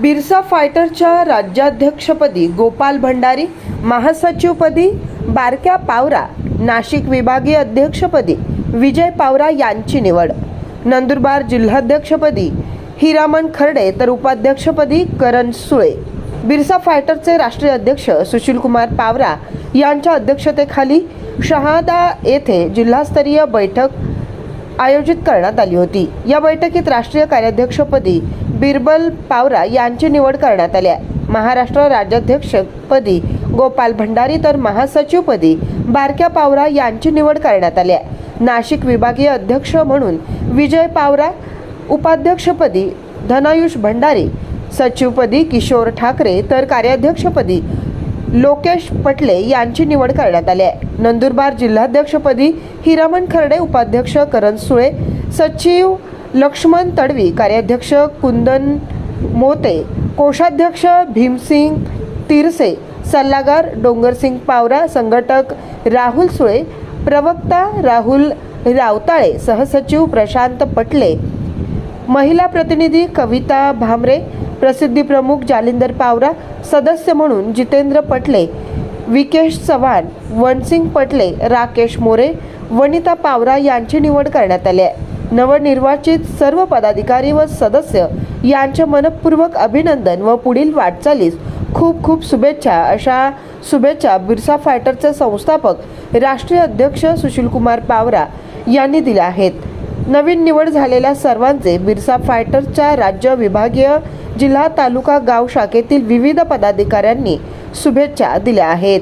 बिरसा फायटरच्या राज्याध्यक्षपदी गोपाल भंडारी महासचिवपदी बारक्या पावरा नाशिक विभागीय अध्यक्षपदी विजय पावरा यांची निवड. नंदुरबार जिल्हाध्यक्षपदी हिरामन खर्डे तर उपाध्यक्षपदी करण सुळे. बिरसा फायटरचे राष्ट्रीय अध्यक्ष सुशीलकुमार पावरा यांच्या अध्यक्षतेखाली शहादा येथे जिल्हास्तरीय बैठक आयोजित करण्यात आली होती या बैठकीत राष्ट्रीय कार्याध्यक्षपदी बिरबल पावरा यांची निवड करण्यात आली आहे. महाराष्ट्र राज्याध्यक्षपदी गोपाल भंडारी तर महासचिवपदी बारक्या पावरा यांची निवड करण्यात आली आहे नाशिक विभागीय अध्यक्ष म्हणून विजय पावरा उपाध्यक्षपदी धनायुष भंडारी सचिवपदी किशोर ठाकरे तर कार्याध्यक्षपदी लोकेश पटले यांची निवड करण्यात आली आहे. नंदुरबार जिल्हाध्यक्षपदी हिरामन खर्डे उपाध्यक्ष करण सुळे सचिव लक्ष्मण तडवी कार्याध्यक्ष कुंदन मोते कोषाध्यक्ष भीमसिंग तिरसे सल्लागार डोंगरसिंग पावरा संघटक राहुल सुळे प्रवक्ता राहुल रावताळे सहसचिव प्रशांत पटले महिला प्रतिनिधी कविता भामरे प्रसिद्धी प्रमुख जालिंदर पावरा सदस्य म्हणून जितेंद्र पटले विकेश चव्हाण वनसिंग पटले राकेश मोरे वनिता पावरा यांची निवड करण्यात आली आहे. नवनिर्वाचित सर्व पदाधिकारी व सदस्य यांचे मनपूर्वक अभिनंदन व पुढील वाटचालीस खूप खूप शुभेच्छा अशा शुभेच्छा बिरसा फायटरचे संस्थापक राष्ट्रीय अध्यक्ष सुशीलकुमार पावरा यांनी दिल्या आहेत. नवीन निवड झालेल्या सर्वांचे बिरसा फायटरच्या राज्य विभागीय जिल्हा तालुका गाव शाखेतील विविध पदाधिकाऱ्यांनी शुभेच्छा दिल्या आहेत.